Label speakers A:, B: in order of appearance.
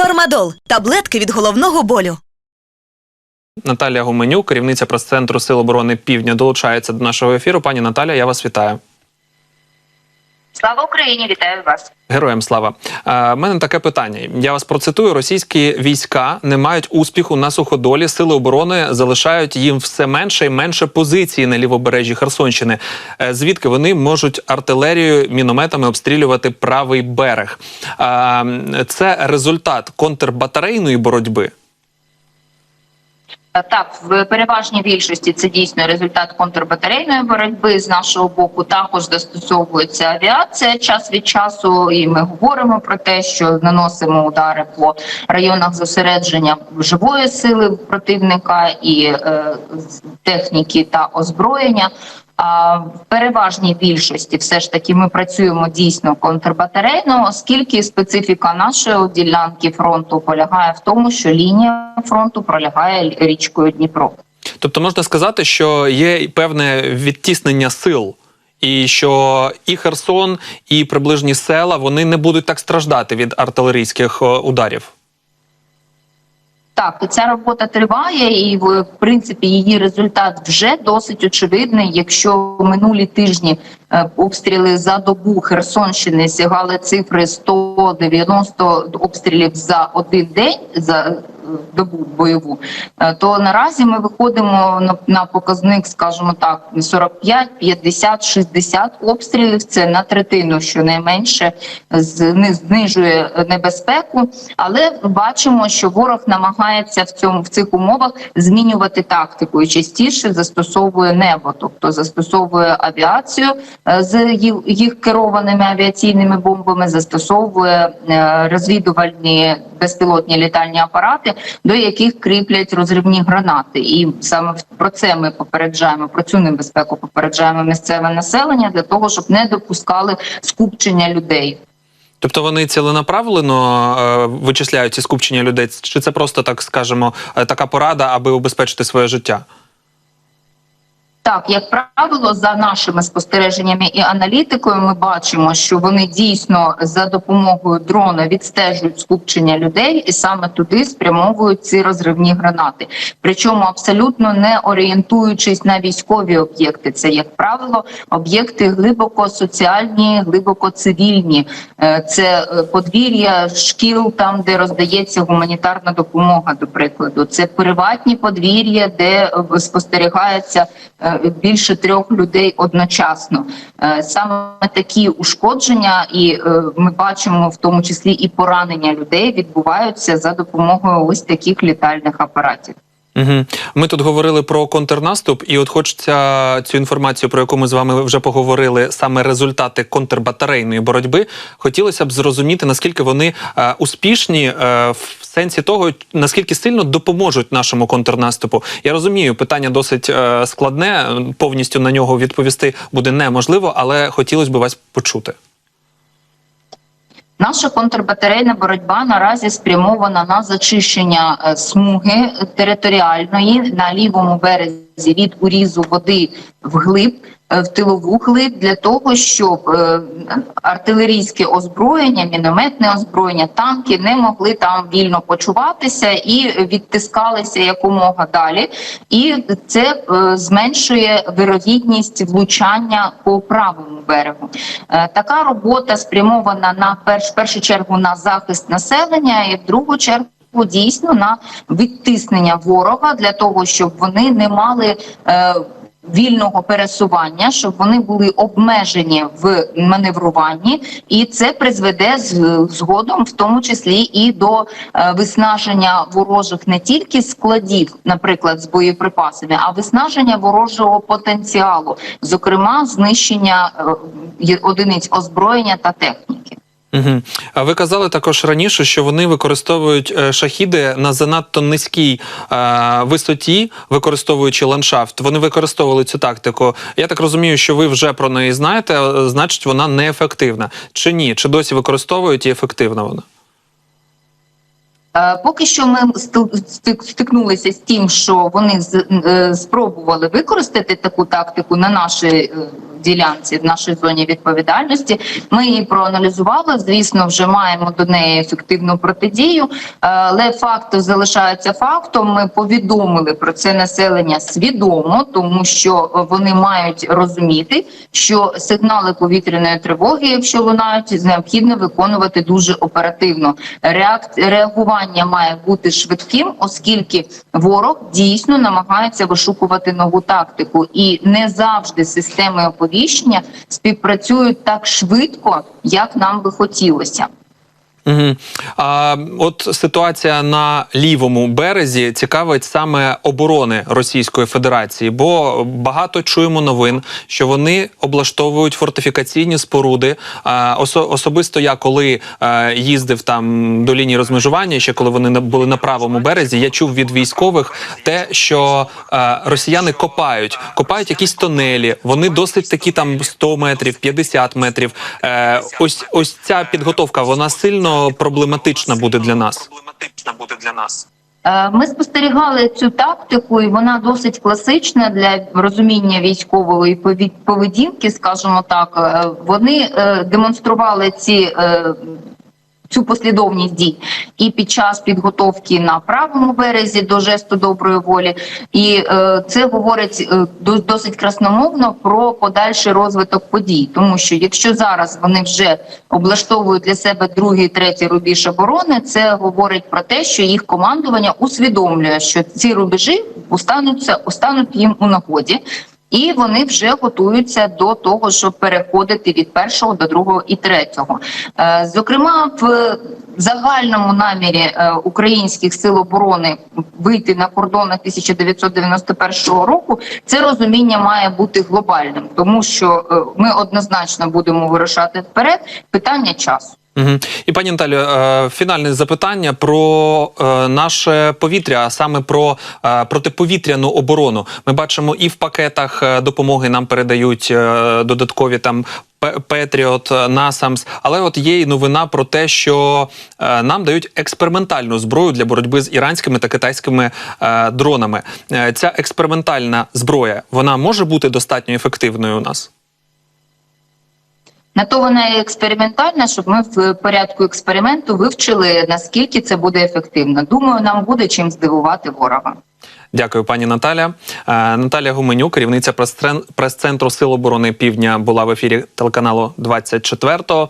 A: Фармадол таблетки від головного болю.
B: Наталія Гуменюк, керівниця прес-центру Сил оборони Півдня, долучається до нашого ефіру. Пані Наталя, я вас вітаю.
C: Слава Україні, вітаю вас.
B: Героям слава. Е, мене таке питання. Я вас процитую: російські війська не мають успіху на суходолі. Сили оборони залишають їм все менше і менше позиції на лівобережжі Херсонщини. Е, звідки вони можуть артилерією, мінометами обстрілювати правий берег? Е, це результат контрбатарейної боротьби.
C: Е, Так, в переважній більшості це дійсно результат контрбатарейної боротьби. З нашого боку також застосовується авіація час від часу, і ми говоримо про те, що наносимо удари по районах зосередження живої сили противника і е, техніки та озброєння. В переважній більшості все ж таки ми працюємо дійсно контрбатарейно, оскільки специфіка нашої ділянки фронту полягає в тому, що лінія фронту пролягає річкою Дніпро.
B: Тобто можна сказати, що є певне відтіснення сил, і що і Херсон, і приближні села вони не будуть так страждати від артилерійських е, ударів.
C: Так, ця робота триває, і в принципі її результат вже досить очевидний. Якщо минулі тижні е, обстріли за добу Херсонщини сягали цифри 190 обстрілів за один день за добу бойову, е, то наразі ми виходимо на, показник, скажімо так, 45, 50, 60 обстрілів. Це на третину, щонайменше зни- знижує небезпеку. Але бачимо, що ворог намагається в цьому в цих умовах змінювати тактику і частіше застосовує небо, тобто застосовує авіацію е, з їх, їх керованими авіаційними бомбами, застосовує е, розвідувальні безпілотні літальні апарати, до яких кріплять розривні гранати. І саме про це ми попереджаємо. Про цю небезпеку попереджаємо місцеве населення для того, щоб не допускали скупчення людей.
B: Тобто вони ціленаправлено е, вичисляють ці скупчення людей, чи це просто так скажемо е, така порада, аби убезпечити своє життя?
C: Так, як правило, за нашими спостереженнями і аналітикою, ми бачимо, що вони дійсно за допомогою дрона відстежують скупчення людей і саме туди спрямовують ці розривні гранати. Причому абсолютно не орієнтуючись на військові об'єкти. Це як правило об'єкти глибоко соціальні, глибоко цивільні. Е, Це е, подвір'я шкіл, там де роздається гуманітарна допомога. До прикладу, це приватні подвір'я, де е, спостерігається більше трьох людей одночасно. Е, Саме такі ушкодження, і е, ми бачимо в тому числі і поранення людей відбуваються за допомогою ось таких літальних апаратів.
B: Угу. Ми тут говорили про контрнаступ, і от хочеться цю інформацію, про яку ми з вами вже поговорили, саме результати контрбатарейної боротьби. Хотілося б зрозуміти, наскільки вони е, успішні е, сенсі того, наскільки сильно допоможуть нашому контрнаступу. Я розумію, питання досить е, складне, повністю на нього відповісти буде неможливо, але хотілося б вас почути.
C: Наша контрбатарейна боротьба наразі спрямована на зачищення е, смуги територіальної на лівому березі від урізу води вглиб е, в тилову глиб для того, щоб е, артилерійське озброєння, мінометне озброєння, танки не могли там вільно почуватися і відтискалися якомога далі. І це е, зменшує вирогідність влучання по правому берегу. Така робота спрямована на перш, першу чергу на захист населення, і в другу чергу. Дійсно на відтиснення ворога для того, щоб вони не мали е, вільного пересування, щоб вони були обмежені в маневруванні, і це призведе згодом, в тому числі і до е, виснаження ворожих не тільки складів, наприклад, з боєприпасами, а виснаження ворожого потенціалу, зокрема знищення е, одиниць озброєння та техніки.
B: Угу. А ви казали також раніше, що вони використовують е, шахіди на занадто низькій е, висоті, використовуючи ландшафт. Вони використовували цю тактику. Я так розумію, що ви вже про неї знаєте, е, значить вона неефективна. Чи ні? Чи досі використовують і ефективна вона?
C: Е, Поки що ми стикнулися з тим, що вони спробували використати таку тактику на нашій ділянці в нашій зоні відповідальності. Ми її проаналізували. Звісно, вже маємо до неї ефективну протидію, е, але факт залишається фактом. Ми повідомили про це населення свідомо, тому що вони мають розуміти, що сигнали повітряної тривоги, якщо лунають, необхідно виконувати дуже оперативно. Реагування має бути швидким, оскільки ворог дійсно намагається вишукувати нову тактику, і не завжди системи оповіщення співпрацюють так швидко, як нам би хотілося.
B: Угу. А от ситуація на лівому березі цікавить саме оборони Російської Федерації, бо багато чуємо новин, що вони облаштовують фортифікаційні споруди. А, осо- особисто я коли е, їздив там до лінії розмежування, ще коли вони були на правому березі, я чув від військових те, що е, росіяни копають, копають якісь тонелі. Вони досить такі там 100 метрів, 50 метрів. Е, ось ось ця підготовка, вона сильно нас. Проблематична буде для нас.
C: Е, Ми спостерігали цю тактику, і вона досить класична для розуміння військової поведінки, скажімо так. Е, Вони е, демонстрували ці. Цю послідовність дій. І під час підготовки на правому березі до жесту доброї волі, і е, це говорить е, до- досить красномовно про подальший розвиток подій, тому що якщо зараз вони вже облаштовують для себе другий, третій рубіж оборони, це говорить про те, що їх командування усвідомлює, що ці рубежі остануться, остануть їм у нагоді. І вони вже готуються до того, щоб переходити від першого до другого і третього. Е, Зокрема, в загальному намірі е, українських сил оборони вийти на кордони 1991 року, це розуміння має бути глобальним, тому що е, ми однозначно будемо вирушати вперед. Питання часу.
B: І пані Наталю, е, фінальне запитання про е, наше повітря, а саме про е, протиповітряну оборону. Ми бачимо і в пакетах допомоги нам передають додаткові там. Пе- Петріот, Насамс, але от є і новина про те, що нам дають експериментальну зброю для боротьби з іранськими та китайськими дронами. Ця експериментальна зброя вона може бути достатньо ефективною у нас.
C: На то вона і експериментальна, щоб ми в порядку експерименту вивчили наскільки це буде ефективно. Думаю, нам буде чим здивувати ворога.
B: Дякую, пані Наталя. Е, Наталя Гуменюк, керівниця прес-центру Сил оборони Півдня, була в ефірі телеканалу 24